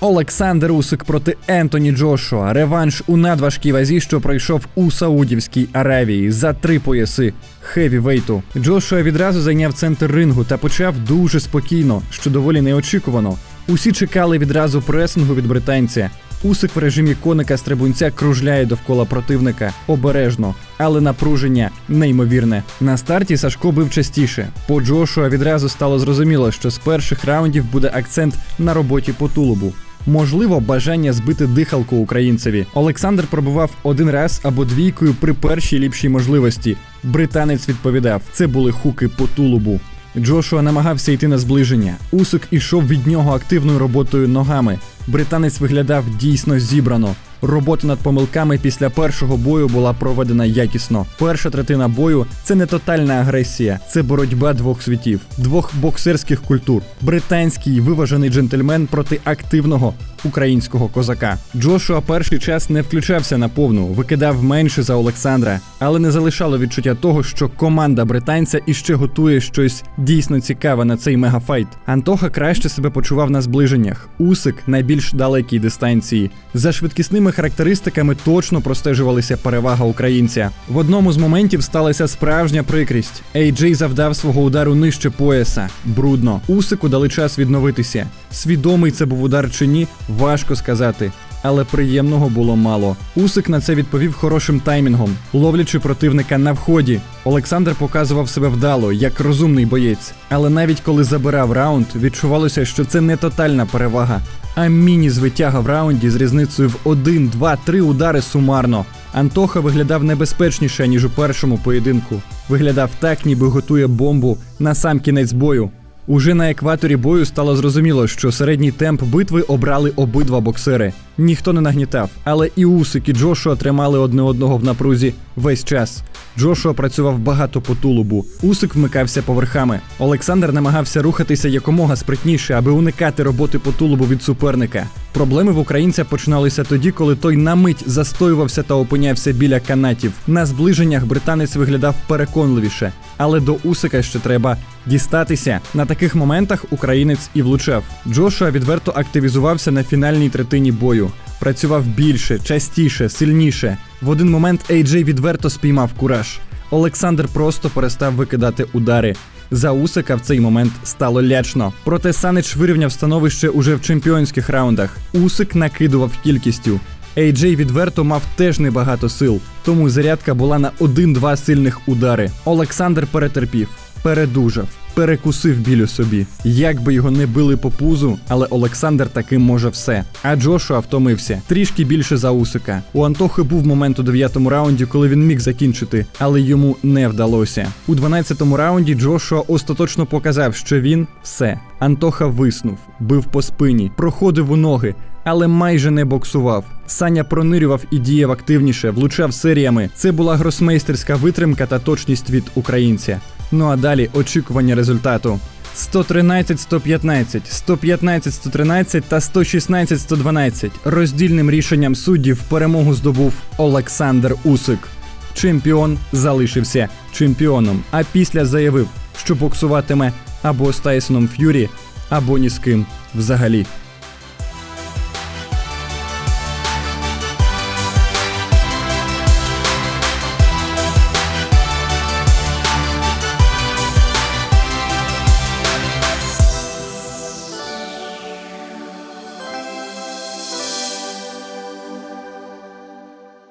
Олександр Усик проти Ентоні Джошуа. Реванш у надважкій вазі, що пройшов у Саудівській Аравії за три пояси хевівейту. Джошуа відразу зайняв центр рингу та почав дуже спокійно, що доволі неочікувано. Усі чекали відразу пресингу від британця. Усик в режимі коника стрибунця кружляє довкола противника обережно, але напруження неймовірне. На старті Сашко бив частіше. По Джошуа відразу стало зрозуміло, що з перших раундів буде акцент на роботі по тулубу. Можливо, бажання збити дихалку українцеві. Олександр пробував один раз або двійкою при першій ліпшій можливості. Британець відповідав: це були хуки по тулубу. Джошуа намагався йти на зближення. Усик ішов від нього активною роботою ногами. Британець виглядав дійсно зібрано. Робота над помилками після першого бою була проведена якісно. Перша третина бою це не тотальна агресія, це боротьба двох світів, двох боксерських культур. Британський виважений джентльмен проти активного українського козака. Джошуа перший час не включався на повну, викидав менше за Олександра, але не залишало відчуття того, що команда британця іще готує щось дійсно цікаве на цей мегафайт. Антоха краще себе почував на зближеннях. Усик на більш далекій дистанції. За швидкісними характеристиками точно простежувалася перевага українця. В одному з моментів сталася справжня прикрість. Ейджей завдав свого удару нижче пояса. Брудно. Усику дали час відновитися. Свідомий це був удар чи ні, важко сказати. Але приємного було мало. Усик на це відповів хорошим таймінгом, ловлячи противника на вході. Олександр показував себе вдало, як розумний боєць. Але навіть коли забирав раунд, відчувалося, що це не тотальна перевага, а міні-звитяга в раунді з різницею в 1, 2, 3 удари сумарно. Антоха виглядав небезпечніше, ніж у першому поєдинку. Виглядав так, ніби готує бомбу на сам кінець бою. Уже на екваторі бою стало зрозуміло, що середній темп битви обрали обидва боксери. Ніхто не нагнітав, але і Усик, і Джошуа тримали одне одного в напрузі весь час. Джошуа працював багато по тулубу. Усик вмикався поверхами. Олександр намагався рухатися якомога спритніше, аби уникати роботи по тулубу від суперника. Проблеми в українця починалися тоді, коли той на мить застоювався та опинявся біля канатів. На зближеннях британець виглядав переконливіше, але до Усика ще треба дістатися. На таких моментах українець і влучав. Джошуа відверто активізувався на фінальній третині бою. Працював більше, частіше, сильніше. В один момент Ейджей відверто спіймав кураж. Олександр просто перестав викидати удари. За Усика в цей момент стало лячно. Проте Санич вирівняв становище уже в чемпіонських раундах. Усик накидував кількістю. Ейджей відверто мав теж небагато сил, тому зарядка була на один-два сильних удари. Олександр перетерпів, передужав, перекусив біль у собі. Як би його не били по пузу, але Олександр таки може все. А Джошуа втомився трішки більше за Усика. У Антохи був момент у дев'ятому раунді, коли він міг закінчити, але йому не вдалося. У 12-му раунді Джошуа остаточно показав, що він все. Антоха виснув, бив по спині, проходив у ноги. Але майже не боксував. Саня пронирював і діяв активніше, влучав серіями. Це була гросмейстерська витримка та точність від українця. Ну а далі очікування результату. 113-115, 115-113 та 116-112. Роздільним рішенням суддів перемогу здобув Олександр Усик. Чемпіон залишився чемпіоном, а після заявив, що боксуватиме або з Тайсоном Ф'юрі, або ні з ким взагалі.